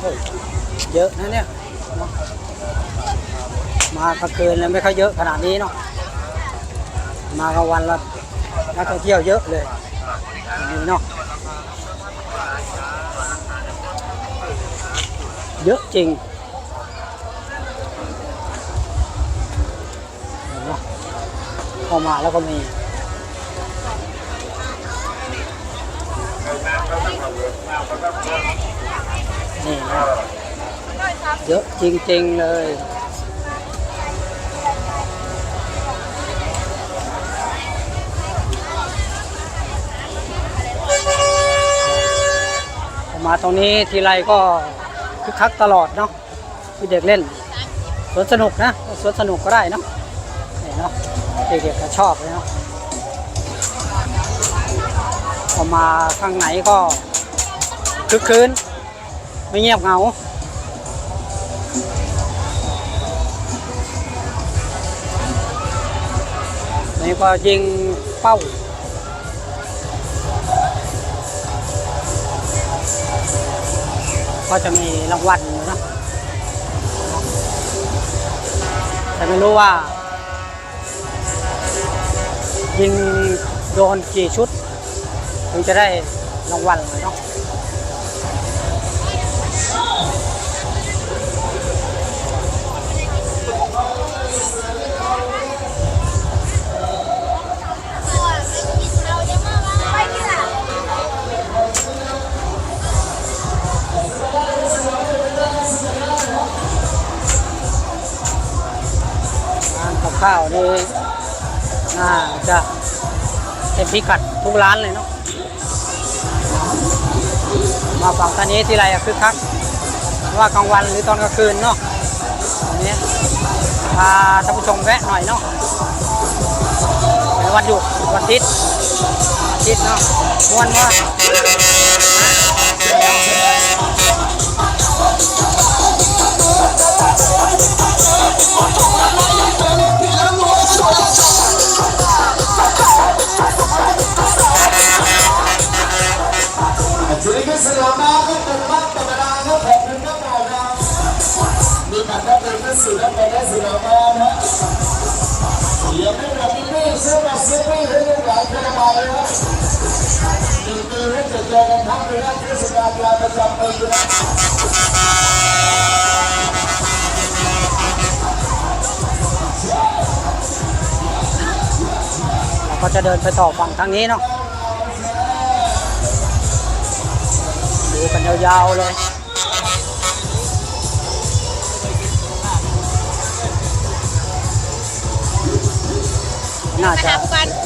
โอ้ยเยอะนะเนี่ยเนาะมากลางคืนแล้วไม่ค่อยเยอะขนาดนี้เนาะ มากลางวันแล้วนักท่องเที่ยวเยอะเลยนี่เนาะ เยอะจริง เข้ามาแล้วก็มีนี่นะเยอะจริง ๆ เลยมาตรงนี้ทีไรก็คึกคักตลอดเนาะมีเด็กเล่นสวนสนุกนะสวนสนุกก็ได้เนาะเนาะ เด็กๆก็ชอบเลยเนาะพอมาข้างไหนก็คึกคืนไม่เงียบเหงานี่ก็ยิงเป้าก็จะมีรางวัลนะแต่ไม่รู้ว่า ยิงโดนกี่ชุด ถึงจะได้รางวัลเนาะร้านกับข้าวนี่่าจะเต็มพิกัดทุกร้านเลยเนาะมาฝั่งท่านี้ที่ไรอะคึกคักว่ากลางวันหรือตอนกลางคืนเนาะตรงนี้พาท่านผู้ชมแวะหน่อยเนาะเป็นวันหยุดวันอาทิตย์อาทิตย์เนาะม่วนว่าสุ มีบัตรนักเรียนสื่และเป็นนักสื่อมานะยังไม่รับที่นี่เสื้อมาเสื้อไม่ให้ลูกหลานคนละใบนะหนึ่งปีให้เจอเจอกันทั้งเดือนเทศกาลประจำปีนะเราก็จะเดินไปต่อฝั่งทางนี้เนาะดูกันยาวๆเลย น่าจะ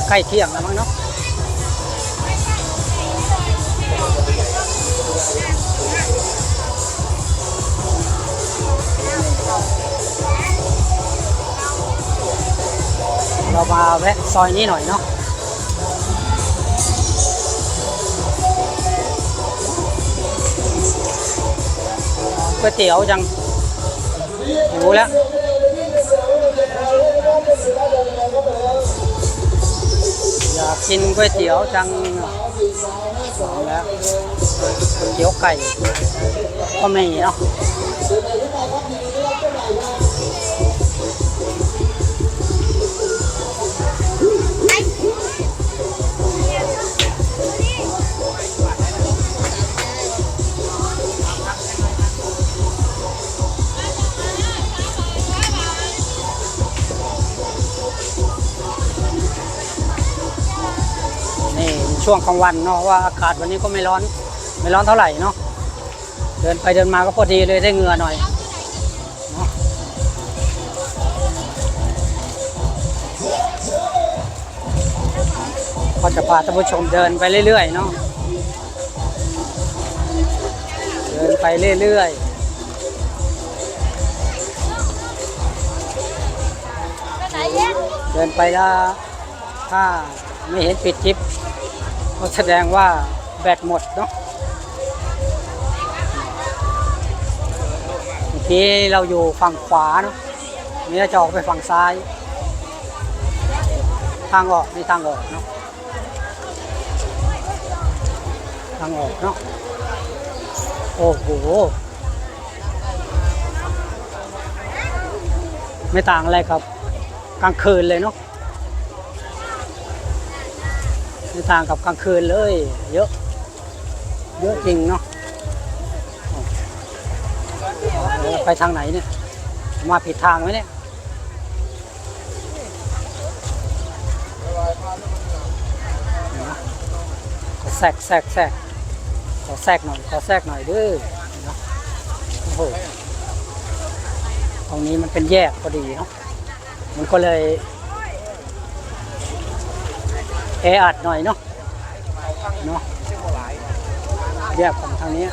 ใกล้เที่ยงแล้วมั้งเนาะเรามาแวะซอยนี้หน่อยเนาะก๋วยเตี๋ยวจังหิวแล้ว กินก๋วยเตี๋ยวจังแล้วก๋วยเตี๋ยวไก่ ก็ไม่เนาะ ช่วงกลางวันเนาะว่าอากาศวันนี้ก็ไม่ร้อนไม่ร้อนเท่าไหร่เนาะเดินไปเดินมาก็พอดีเลยได้เหงื่อหน่อยเนาะก็จะพาท่านผู้ชมเดินไปเรื่อยๆเนาะเดินไปเรื่อยๆเดินไปแล้วถ้าไม่เห็นปิดคลิป ก็แสดงว่าแบตหมดเนาะที่เราอยู่ฝั่งขวาเนาะนี่เราจะออกไปฝั่งซ้าย ทางออกนี่ทางออกเนาะทางออกเนาะโอ้โหไม่ต่างอะไรครับ กลางคืนเลยเนาะ ไม่ต่างกับกลางคืนเลย เยอะ เยอะจริงเนาะไปทางไหนเนี่ย มาผิดทางไหมเนี่ยขอแทรกแทรกแทรกขอแทรกหน่อยขอแทรกหน่อยด้อนะโอ้โหตรงนี้มันเป็นแยกพอดีเนาะมันก็เลย แออัดหน่อยเนาะเนาะแยกของทางนี้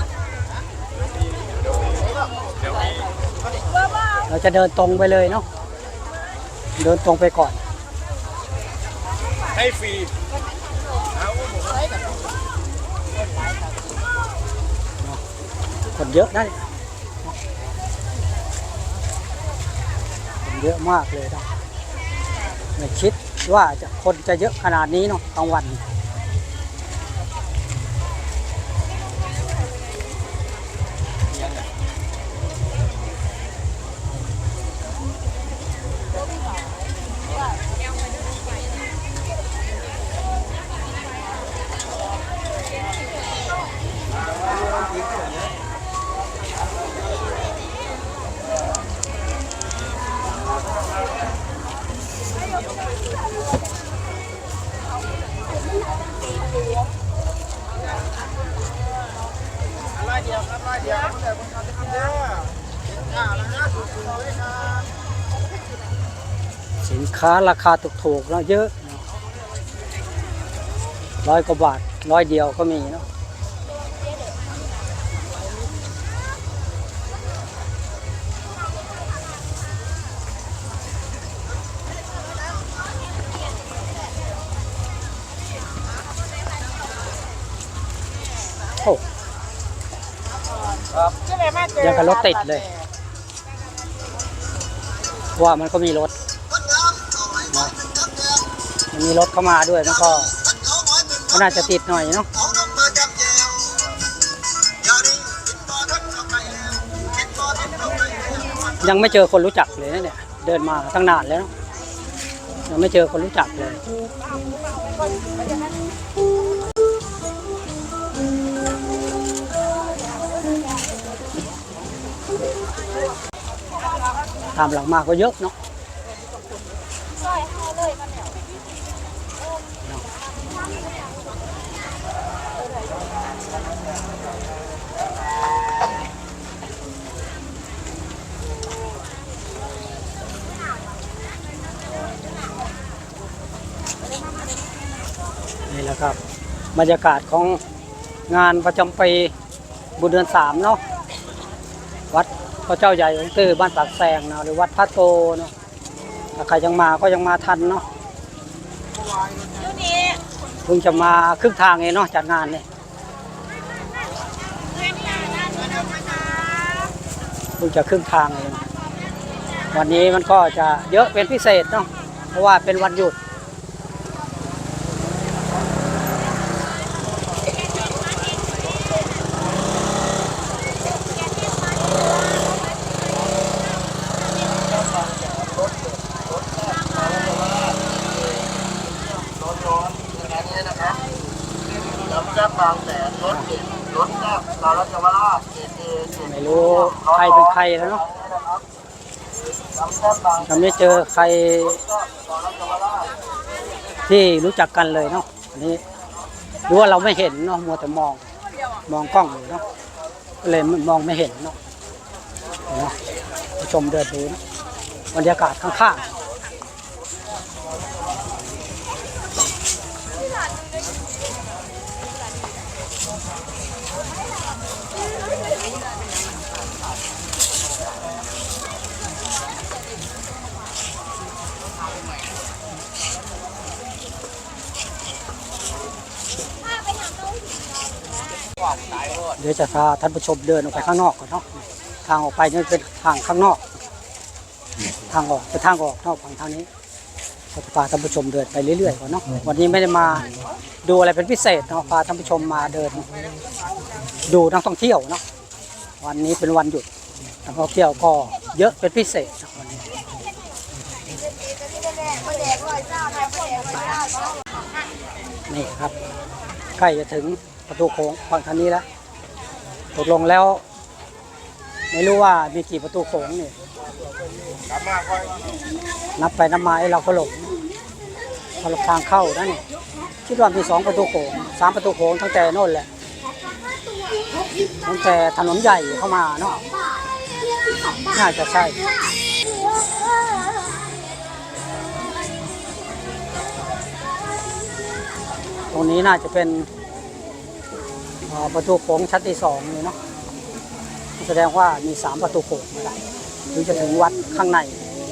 เราจะเดินตรงไปเลยเนาะเดินตรงไปก่อน ให้ฟรีคนเยอะนะเนี่ยคนเยอะมากเลยนะไม่คิด ว่าจะคนจะเยอะขนาดนี้เนาะกลางวัน ค้าราคาถูกๆแล้วเยอะเนาะร้อยกว่าบาทร้อยเดียวก็มีเนาะโอ้ยังกับรถติดเลย ว่ามันก็มีรถนะ มีรถเข้ามาด้วยมันก็ก็น่าจะติดหน่อยเนาะยังไม่เจอคนรู้จักเลยนะเนี่ย เดินมาตั้งนานแล้ว ยังไม่เจอคนรู้จักเลย ตามหลังมาก็เยอะเนาะ นี่แหละครั บรรยากาศของงานประจำปีบุญเดือนสามเนาะวัดพระเจ้าใหญ่องค์ตื้อบ้านปากแซงเนาะหรือวัดพระโตเนาะถ้าใครยังมาก็ยังมาทันเนาะเพิ่งจะมาครึ่งทางเองเนาะจัดงานเนี่ยเพิ่งจะครึ่งทางเองวันนี้มันก็จะเยอะเป็นพิเศษเนาะเพราะว่าเป็นวันหยุด ลำจับบางแสนรถเด็ดรถแรกสารวัตรราชเกตเอเกต ไม่รู้ใครเป็นใครแล้วเนาะ ลำจับบางยังไม่เจอใครที่รู้จักกันเลยเนาะอันนี้หรือว่าเราไม่เห็นเนาะมัวแต่มองมองกล้องอยู่เนาะเลยมองไม่เห็นเนาะเนาะชมเดินดูนะบรรยากาศข้างๆ เดี๋ยวจะพาท่านผู้ชมเดินออกไปข้างนอกก่อนเนาะทางออกไปนี่เป็นทางข้างนอก ทางออกเป็นทางออกนอกฝั่งทางนี้ก็จะพาท่านผู้ชมเดินไปเรื่อยๆก่อนเนาะวันนี้ไม่ได้มาดูอะไรเป็นพิเศษเนาะพาท่านผู้ชมมาเดิน ดูนักท่องเที่ยวเนาะวันนี้เป็นวันหยุดนักท่องเที่ยวก็เยอะเป็นพิเศษวันนี้นี่ครับใกล้จะถึง ประตูโค้งฝั่งทางนี้แล้วตกลงแล้ว ไม่รู้ว่ามีกี่ประตูโค้งนี่นับไปนับมาไอ้เราก็หลงพอหลบทางเข้านะนี่คิดว่ามีสองประตูโขงสามประตูโขงตั้งแต่โน่นแหละตั้งแต่ถนนใหญ่เข้ามาเนาะน่าจะใช่ตรงนี้น่าจะเป็น ประตูโขงชั้นที่สองเลยเนาะแสดงว่ามีสามประตูโขงแล้วถึงจะถึงวัดข้างใน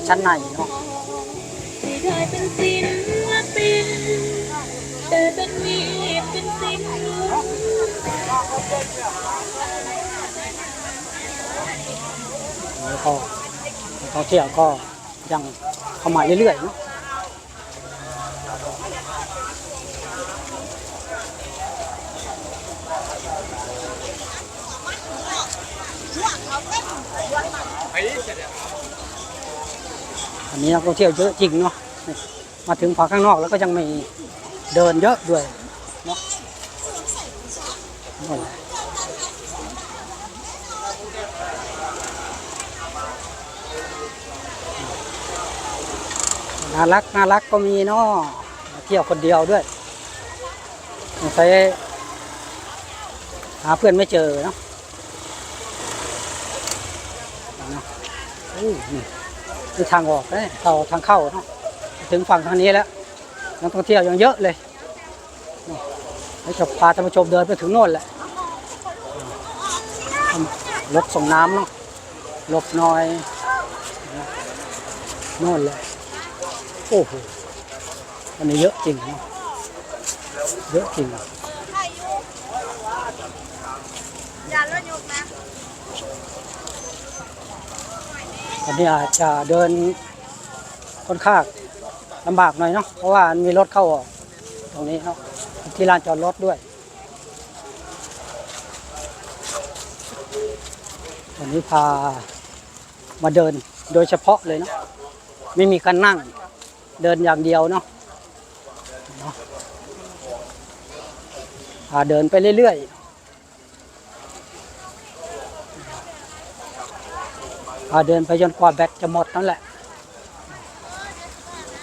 ชั้นในเนาะแล้วก็ท่องเที่ยวก็ยังเข้ามาเรื่อยๆเนอะ อันนี้นักท่องเที่ยวเยอะจริงเนาะมาถึงฝั่งข้างนอกแล้วก็ยังมีเดินเยอะด้วยเนาะน่ารักน่ารักก็มีเนาะมาเที่ยวคนเดียวด้วยสงสัยหาเพื่อนไม่เจอเนาะเนาะอู้นี่ คือทางออกนะเนี่ยเราทางเข้าเนาะถึงฝั่งทางนี้แล้วนักท่องเที่ยวยังเยอะเลยนี่จะพาท่านผู้ชมเดินไปถึงโน่นแหละรถส่งน้ำเนาะหลบหน่อยโน่นเลยโอ้โหอันนี้เยอะจริงเนาะเยอะจริงอย่าละยุกนะ อันนี้อาจจะเดินค่อนข้างลำบากหน่อยเนาะเพราะว่ามีรถเข้าออกตรงนี้เนาะที่ลานจอดรถด้วยวันนี้พามาเดินโดยเฉพาะเลยเนาะไม่มีการนั่งเดินอย่างเดียวเนาะเนาะพาเดินไปเรื่อยๆ พาเดินไปจนกว่าแบตจะหมดนั่นแหละ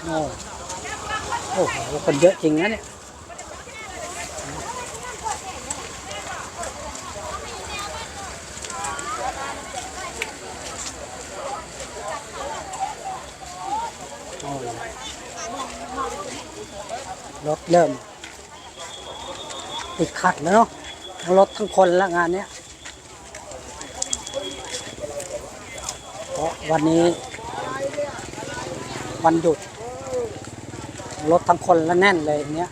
โอ้โอ้โหคนเยอะจริงนะเนี่ยโอ้ยรถเริ่มติดขัดแล้วเนาะทั้งรถทั้งคนละงานเนี้ย เพราะวันนี้ วันหยุด รถทั้งคนและแน่นเลยเนี้ย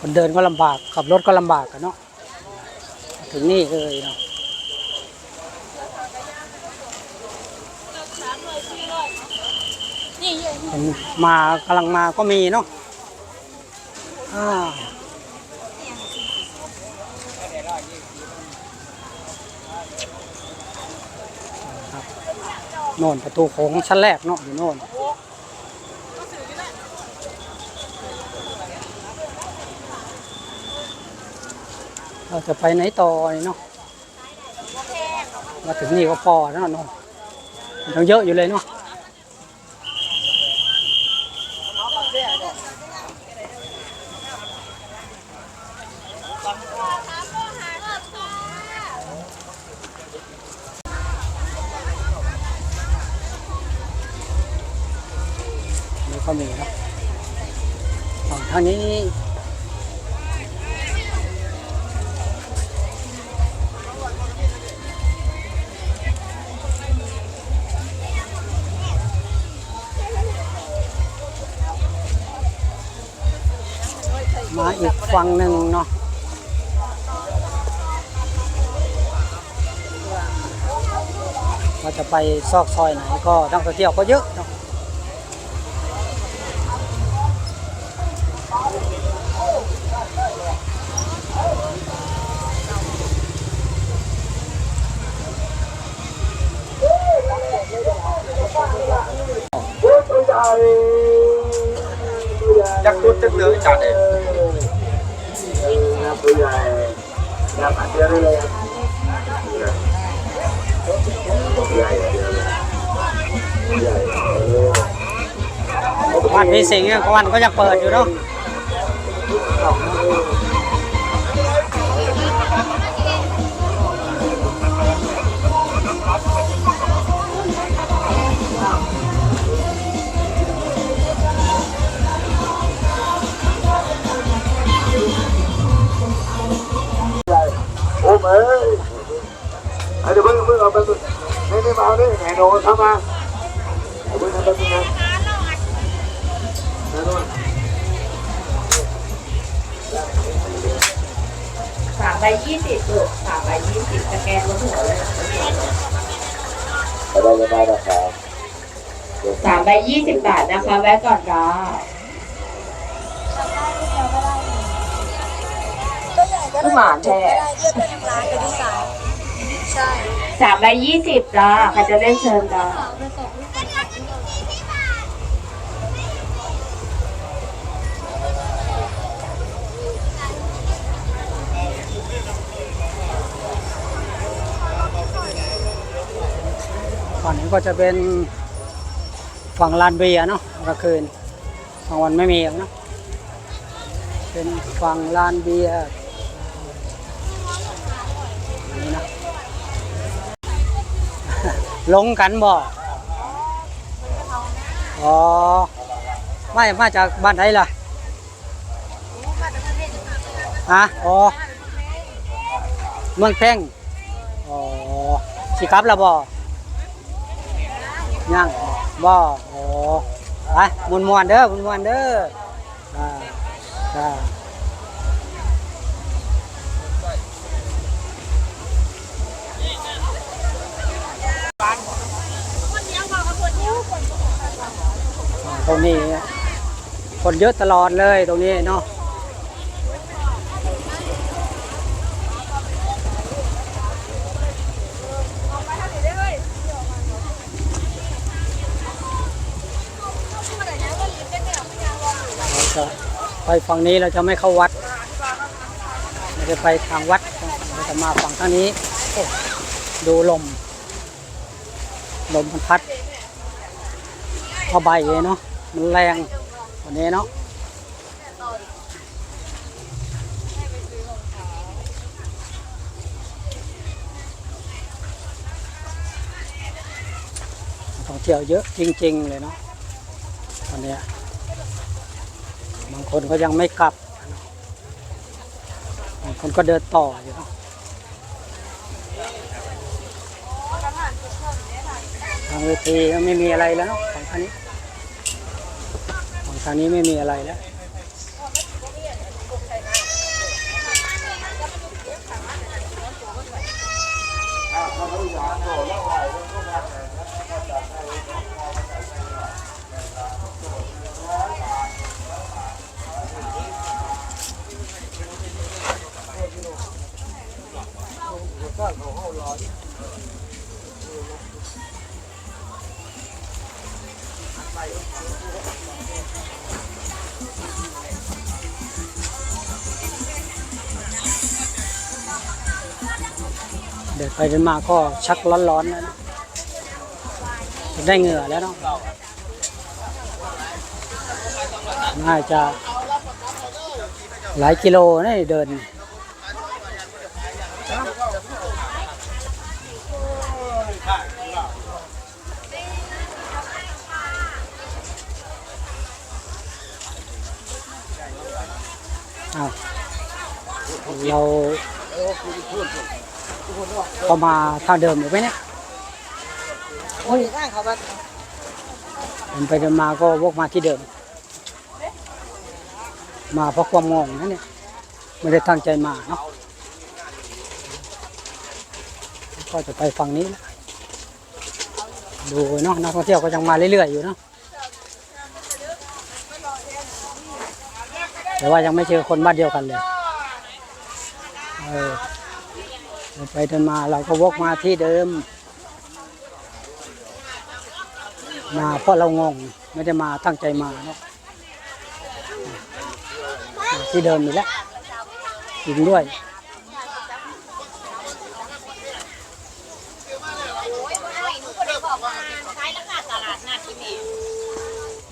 คนเดินก็ลำบาก ขับรถก็ลำบากกันเนาะถึงนี่เลยเนาะมากำลังมาก็มีเนาะอ่าครับ โน่นประตูโค้งชั้นแรกเนาะอยู่โน่นเราจะไปไหนต่อนี่เนาะมาถึงนี่ก็พอแล้วเนาะยังเยอะอยู่เลยเนาะ ว่าจะไปซอกซอยไหนก็นักท่องเที่ยวก็เยอะเนาะจักตุ๊ดจักเหลืองจัดเอง วันพี่สิงห์เนี่ยวันก็ยังเปิดอยู่เนาะ บบาทนะคะแวะก่อนจ้าก็ใหญ่ก็ได้หวานแท้ก็ได้เรียกไปทางร้านไปที่สายใช่สามใบยี่สิบจ้าใครจะเล่นเชิญจ้าฝั่งนี้ก็จะเป็นฝั่งลานเบียร์เนาะ กลางคืนกลางวันไม่มีหรอกเนะเป็นฝั่งลานเบียร์นี่นะลงกันบ่อ๋อไม่มาจากบ้านไหนล่ะฮะอ๋อ เมืองแพงอ๋อสิกลับแล้วบ่ยังบ่โอ้ ไปมวนมวนๆเด้อมวนมวนๆเด้ออ่าจ้าอ่าตรงนี้ คนเยอะตลอดเลยตรงนี้เนาะเราจะ ไปฝั่งนี้เราจะไม่เข้าวัดเราจะไปทางวัดเราจะมาฝั่งทางนี้ดูลม ลมมันพัดผ้าใบเนาะมันแรงวันนี้เนาะท่องเที่ยวเยอะจริง ๆ เลยเนาะวันนี้ บางคนก็ยังไม่กลับบางคนก็เดินต่ออยู่ทางเวทีก็ไม่มีอะไรแล้วเนาะฝั่งทางนี้ฝั่งทางนี้ไม่มีอะไรแล้ว เดินไปเดินมาก็ชักร้อนๆแล้วนะได้เหงื่อแล้วเนาะน่าจะหลายกิโลนะเดินอ้าเรา ก็มาทางเดิมอยู่ไหมเนี่ยโอ้ยร่างเขาแบบเดินไปเดินมาก็วกมาที่เดิม มาเพราะความงงนะเนี่ยไม่ได้ตั้งใจมาเนาะก็จะไปฝั่งนี้แหละดูเนาะนักท่องเที่ยวก็ยังมาเรื่อยๆอยู่เนาะแต่ว่ายังไม่เจอคนบ้านเดียวกันเลยเออเดิน ไปเดินมาเราก็วกมาที่เดิม มาเพราะเรางงไม่ได้มาตั้งใจมาเนาะที่เดิมนี่แหละจริงด้วย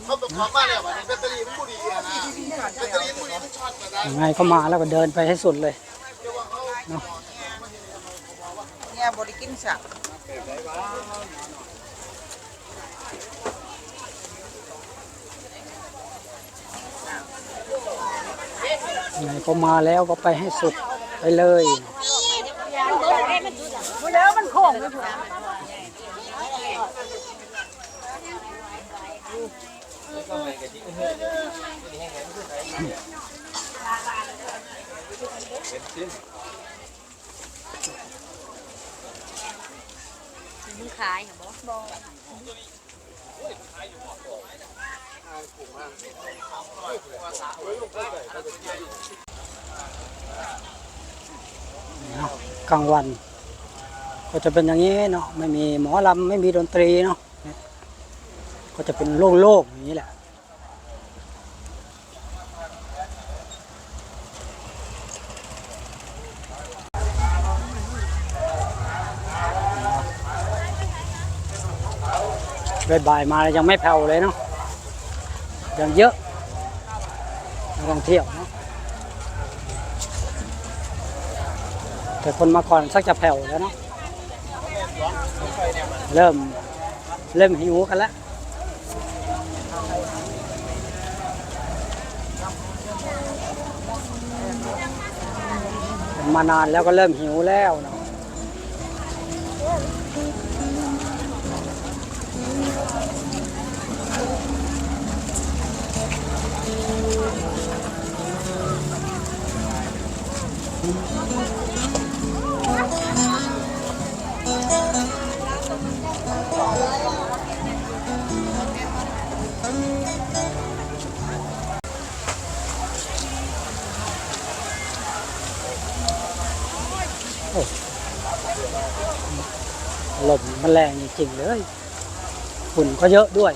เขาเของบ้านแล้ววันนี้แบตเตอรี่มันผู้ดีเตอรี่ผู้ดีมันช็อตมาได้ยังไงก็มาแล้วก็เดินไปให้สุดเลยเนี่ี่ยบริกินสักยังไงก็มาแล้วก็ไปให้สุดไปเลยแล้วมันโค้งไม่ถูก มึงขายเหรอบ่เนะกลางวัน ก็จะเป็นอย่างนี้เนาะไม่มีหมอลำไม่มีดนตรีเนาะก็จะเป็นโล่งๆอย่างนี้แหละ บ่ายๆมายังไม่แผ่วเลยเนาะยังเยอะนักท่องเที่ยวเนาะแต่คนมาก่อนสักจะแผ่วแล้วเนาะเริ่มเริ่มหิวกันแล้วมานานแล้วก็เริ่มหิวแล้วเนาะ ลมมันแรงจริงๆเลยฝุ่นก็เยอะด้วย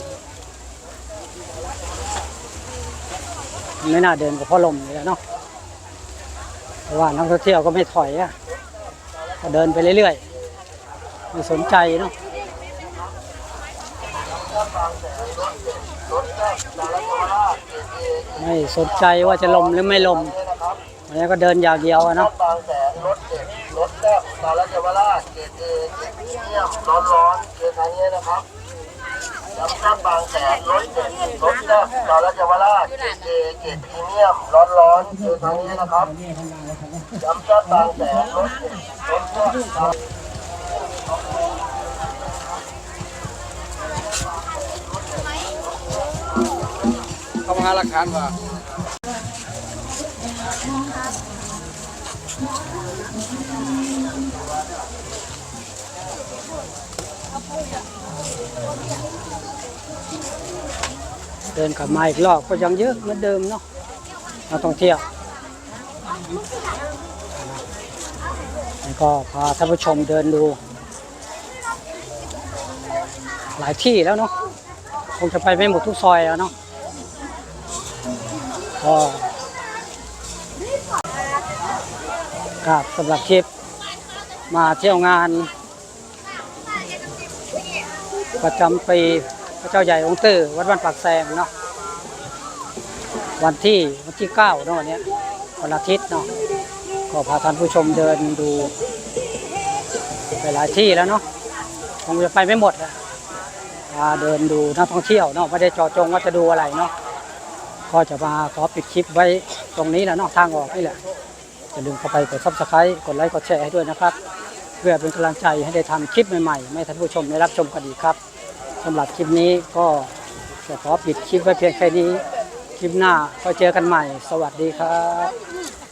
ไม่น่าเดินกับพราะลมเลยอะเนาะเพราะว่านักท่องเที่ยวก็ไม่ถอยอะก็เดินไปเรื่อยๆไม่สนใจเนาะไม่สนใจว่าจะลมหรือไม่ลมมันนี้ก็เดินอย่างเดียวอะเนาะรถเด็ดรถแซ่บสารเยาวราชเกรดเอเกรดพรีเมียมร้อนร้อนๆเกรดทางนี้นะครับ บางแสนรถเด็ดรถแซ่บสารเยาวราชเกรดเอเกรดพรีเมียมร้อนร้อนๆเกรดทางนี้นะครับย้ำซ้ำบางแสนรถเด็ดรถแซ่บสารเขามาหาหลักฐานว่า เดินกลับมาอีกรอบก็ยังเยอะเหมือนเดิมเนาะนักท่องเที่ยวแล้วก็พาท่านผู้ชมเดินดู หลายที่แล้วเนาะคงจะไปไม่หมดทุกซอยแล้วเนาะก็ครับสำหรับคลิปมาเที่ยวงาน ประจำปี ระเจ้าใหญ่องค์ตื้อวัดบ้านปากแซงเนาะวันที่วันที่เก้าเนาะวันนี้วันอาทิตย์เนาะก็พาท่านผู้ชมเดินดูไปหลายที่แล้วเนาะคงจะไปไม่หมดอะพาเดินดูนักท่องเที่ยวเนาะไม่ได้จอจงว่าจะดูอะไรเนาะก็จะมาขอปิดคลิปไว้ตรงนี้แหละเนาะทางออกนี่แหละอย่าลืมเข้าไปกดซับสไครต์กดไลค์กดแชร์ให้ด้วยนะครับ เพื่อเป็นกำลังใจให้ได้ทำคลิปใหม่ๆให้ท่านผู้ชมได้รับชมกันอีกครับ สำหรับคลิปนี้ก็จะขอปิดคลิปไว้เพียงแค่นี้ คลิปหน้าก็เจอกันใหม่ สวัสดีครับ